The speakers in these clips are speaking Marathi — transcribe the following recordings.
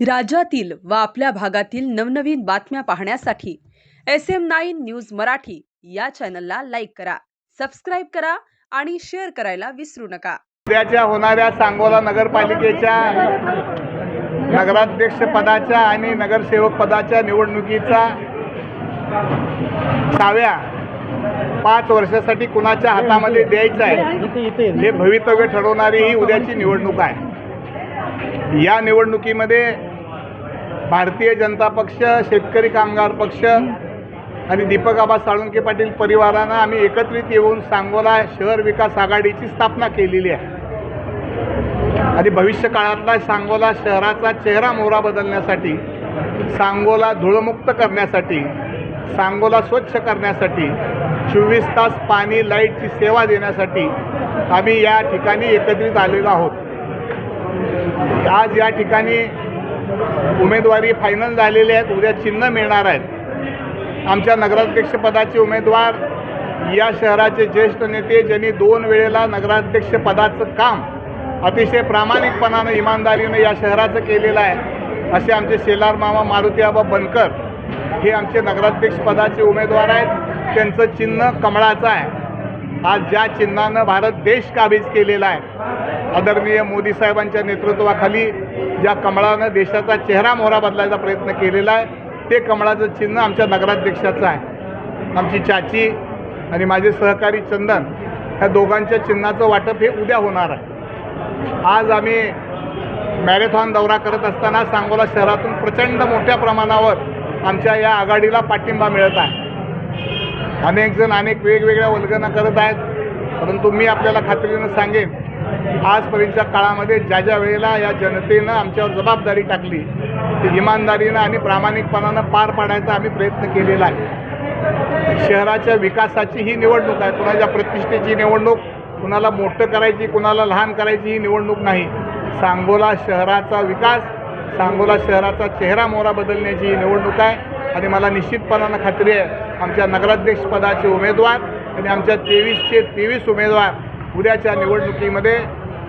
राज्यातील व आपल्या भागातील नवनवीन बातम्या पाहण्यासाठी S M nine news Marathi या चॅनलला लाईक करा सबस्क्राईब करा आणि शेअर करायला विसरू नका. उद्याच्या होणाऱ्या सांगोला नगरपालिकेच्या नगराध्यक्ष पदाच्या आणि नगरसेवक पदाच्या निवडणुकीचा साव्या पाच वर्षासाठी कुणाच्या हातामध्ये द्यायचं आहे हे भवितव्य ठरवणारी ही उद्याची निवडणूक आहे. या निवडणुकीमध्ये भारतीय जनता पक्ष शेतकरी कामगार पक्ष आणि दीपक आबा साळुंके पाटील परिवारानं आम्ही एकत्रित येऊन सांगोला शहर विकास आघाडीची स्थापना केलेली आहे. आणि भविष्य काळातला सांगोला शहराचा चेहरा मोहरा बदलण्यासाठी सांगोला धूळमुक्त करण्यासाठी सांगोला स्वच्छ करण्यासाठी चोवीस तास पाणी लाईटची सेवा देण्यासाठी आम्ही या ठिकाणी एकत्रित आलेलो आहोत. आज या ठिकाणी उमेदवारी फायनल झालेली आहेत. उद्या चिन्ह मिळणार आहेत. आमच्या नगराध्यक्षपदाचे उमेदवार या शहराचे ज्येष्ठ नेते ज्यांनी दोन वेळेला नगराध्यक्षपदाचं काम अतिशय प्रामाणिकपणानं इमानदारीनं या शहराचं केलेलं आहे. असे आमचे शेलार मामा मारुती आबा बनकर हे आमचे नगराध्यक्षपदाचे उमेदवार आहेत. त्यांचं चिन्ह कमळाचं आहे. आज ज्या चिन्हानं भारत देश काबीज केलेला आहे आदरणीय मोदी साहेबांच्या नेतृत्वाखाली ज्या कमळानं देशाचा चेहरा मोहरा बदलायचा प्रयत्न केलेला आहे ते कमळाचं चिन्ह आमच्या नगराध्यक्षाचं आहे. आमची चाची आणि माझे सहकारी चंदन ह्या दोघांच्या चिन्हाचं वाटप हे उद्या होणार आहे. आज आम्ही मॅरेथॉन दौरा करत असताना सांगोला शहरातून प्रचंड मोठ्या प्रमाणावर आमच्या या आघाडीला पाठिंबा मिळत आहे. अनेक जण अनेक वेगवेगळ्या वल्गना करत आहेत परंतु मी आपल्याला खात्रीनं सांगेन आजपर्यंतच्या काळामध्ये ज्या ज्या वेळेला या जनतेनं आमच्यावर जबाबदारी टाकली ती इमानदारीनं आणि प्रामाणिकपणानं पार पाडायचा आम्ही प्रयत्न केलेला आहे. शहराच्या विकासाची ही निवडणूक आहे. कुणाच्या प्रतिष्ठेची निवडणूक कुणाला मोठं करायची कुणाला लहान करायची ही निवडणूक नाही. सांगोला शहराचा विकास सांगोला शहराचा चेहरा मोहरा बदलण्याची ही निवडणूक आहे. आणि मला निश्चितपणानं खात्री आहे आमच्या नगराध्यक्षपदाचे उमेदवार आणि आमच्या तेवीसचे तेवीस उमेदवार उद्याच्या निवडणुकीमध्ये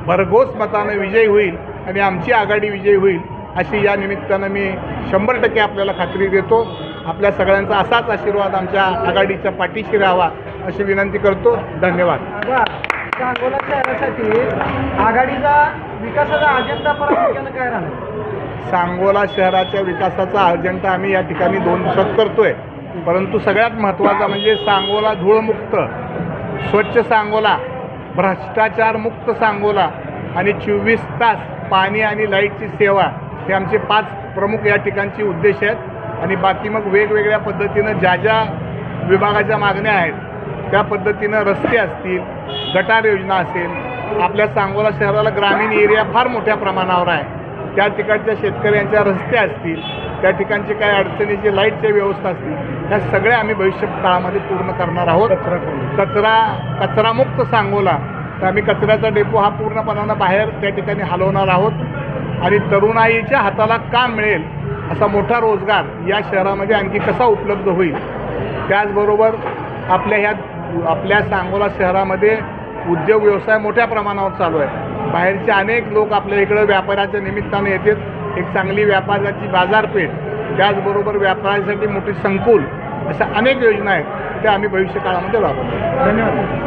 भरघोस मतानं विजयी होईल आणि आमची आघाडी विजयी होईल अशी या निमित्तानं मी शंभर टक्के आपल्याला खात्री देतो. आपल्या सगळ्यांचा असाच आशीर्वाद आमच्या आघाडीच्या पाठीशी राहावा अशी विनंती करतो. धन्यवाद. बर सांगोला शहरासाठी आघाडीचा विकासाचा अजेंडा काय राहणार? सांगोला शहराच्या विकासाचा अजेंडा आम्ही या ठिकाणी दोन दिवसात करतोय. परंतु सगळ्यात महत्त्वाचा म्हणजे सांगोला धूळमुक्त स्वच्छ सांगोला भ्रष्टाचारमुक्त सांगोला आणि चोवीस तास पाणी आणि लाईटची सेवा हे आमचे पाच प्रमुख या ठिकाणची उद्देश आहेत. आणि बाकी मग वेगवेगळ्या पद्धतीनं ज्या ज्या विभागाच्या मागण्या आहेत त्या पद्धतीनं रस्ते असतील गटार योजना असेल आपल्या सांगोला शहराला ग्रामीण एरिया फार मोठ्या प्रमाणावर आहे. त्या ठिकाणच्या शेतकऱ्यांच्या रस्ते असतील त्या ठिकाणची काही अडचणीची लाईटच्या व्यवस्था असतील ह्या सगळ्या आम्ही भविष्य काळामध्ये पूर्ण करणार आहोत. कचरा कचरामुक्त सांगोला तर आम्ही कचऱ्याचा डेपो हा पूर्णपणानं बाहेर त्या ठिकाणी हलवणार आहोत. आणि तरुणाईच्या हाताला काम मिळेल असा मोठा रोजगार या शहरामध्ये आणखी कसा उपलब्ध होईल? त्याचबरोबर आपल्या ह्या आपल्या सांगोला शहरामध्ये उद्योग व्यवसाय मोठ्या प्रमाणावर चालू आहे. बाहेरचे अनेक लोक आपल्या इकडं व्यापाराच्या निमित्तानं येतात. एक चांगली व्यापाराची बाजारपेठ त्याचबरोबर व्यापारासाठी मोठी संकुल अशा अनेक योजना आहेत त्या आम्ही भविष्य काळामध्ये राबवतो. धन्यवाद.